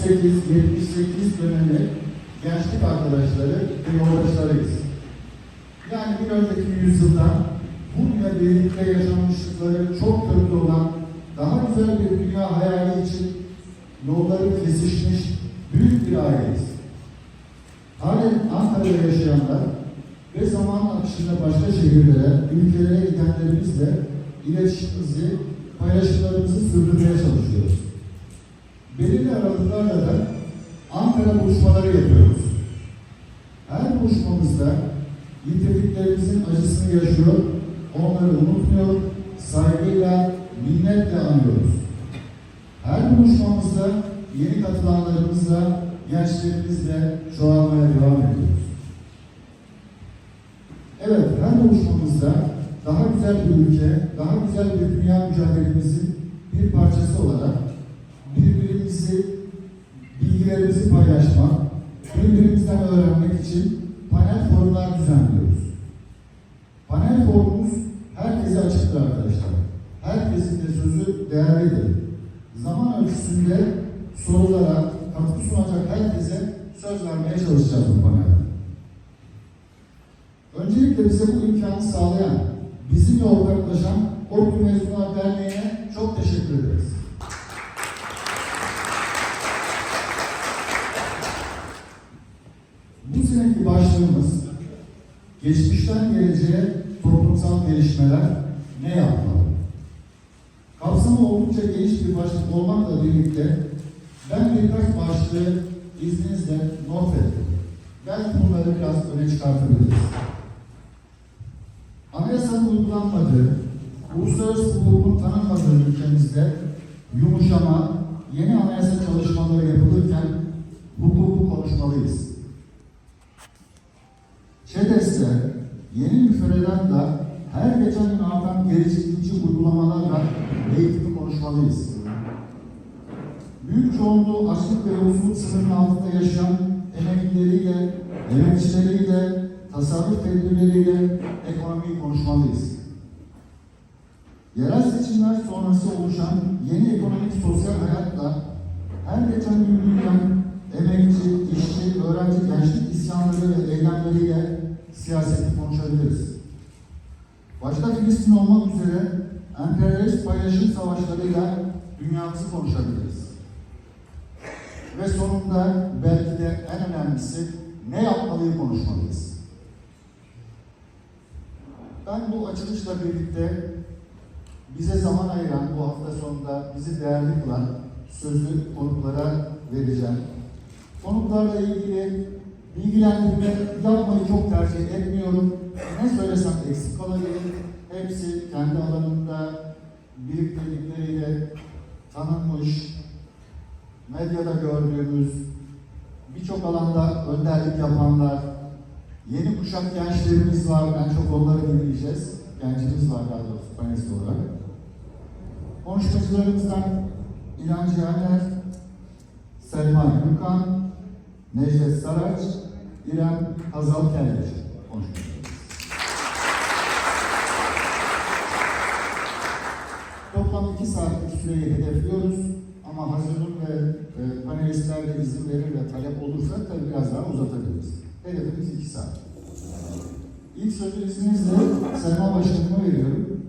68-78 dönemi gençlik arkadaşları ve yoldaşlarıyız. Yani bir önceki yüzyılda bununla birlikte yaşanmışlıkları çok köklü olan daha güzel bir dünya hayali için yolları kesişmiş büyük bir aileyiz. Halen Ankara'da yaşayanlar ve zaman akışında başka şehirlere, ülkelere gidenlerimizle iletişimimizi, paylaşımlarımızı sürdürmeye çalışıyoruz. Belirli aralıklarla da Ankara buluşmaları yapıyoruz. Her buluşmamızda yitirdiklerimizin acısını yaşıyor, onları unutmuyor, saygıyla, minnetle anıyoruz. Her buluşmamızda yeni katılanlarımızla, gençlerimizle çoğalmaya devam ediyoruz. Evet, her buluşmamızda daha güzel bir ülke, daha güzel bir dünya mücadelemizin bir parçası olarak birbirimizi, bilgilerimizi paylaşmak, birbirimizden öğrenmek için panel forumlar düzenliyoruz. Panel forumumuz herkese açıktır arkadaşlar. Herkesin de sözü değerlidir. Zaman ölçüsünde sorulara katkı sunacak herkese söz vermeye çalışacağız bu panelde. Öncelikle bize bu imkanı sağlayan, bizimle ortaklaşan ODTÜ Mezunlar Derneği'ne Bu seneki başlığımız geçmişten geleceğe toplumsal gelişmeler ne yapmalı? Kapsamı oldukça geniş bir başlık olmakla birlikte ben birkaç başlığı izninizle not ettim. Belki bunları biraz öne çıkartabiliriz. Anayasanın uygulanmadığı, uluslararası hukukun tanınmadığı ülkemizde yumuşama, yeni anayasa çalışmaları yapılırken hukuku konuşmalıyız. Müfredatla her geçen gün artan geliştirici uygulamalarla eğitimi konuşmalıyız. Büyük çoğunluğu açlık ve yolsuzluk sınırının altında yaşayan emeklileriyle, emekçileriyle, tasarruf tedbirleriyle ekonomiyi konuşmalıyız. Yerel seçimler sonrası oluşan yeni ekonomik sosyal hayatla her geçen gün büyüyen emekçi, işçi, öğrenci, gençlik isyanları ve eylemleriyle siyaseti konuşabiliriz. Başta Filistin olmak üzere emperyalist paylaşım savaşlarıyla dünyamızı konuşabiliriz. Ve sonunda belki de en önemlisi ne yapmalıyı konuşmalıyız. Ben bu açılışla birlikte bize zaman ayıran bu hafta sonunda bizi değerli kılan sözü konuklara vereceğim. Konuklarla ilgili bilgilendirme yapmayı çok tercih etmiyorum. Ne söylesem eksik kalabilir. Hepsi kendi alanında birliktelikleriyle tanınmış, medyada gördüğümüz, birçok alanda önderlik yapanlar, yeni kuşak gençlerimiz var. En çok onları dinleyeceğiz. Gencimiz var daha doğrusu panelist olarak. Konuşmacılarımızdan İlhan Cihaner, Selma Gürkan, Necdet Saraç, İrem Hazal konuşmacılarımız. Toplam iki saatlik süreyi hedefliyoruz. Ama hazırlık ve e, panelistler de izin verir ve talep olursa tabii biraz daha uzatabiliriz. Hedefimiz iki saat. İlk sözü izninizle Selma Başkanıma veriyorum.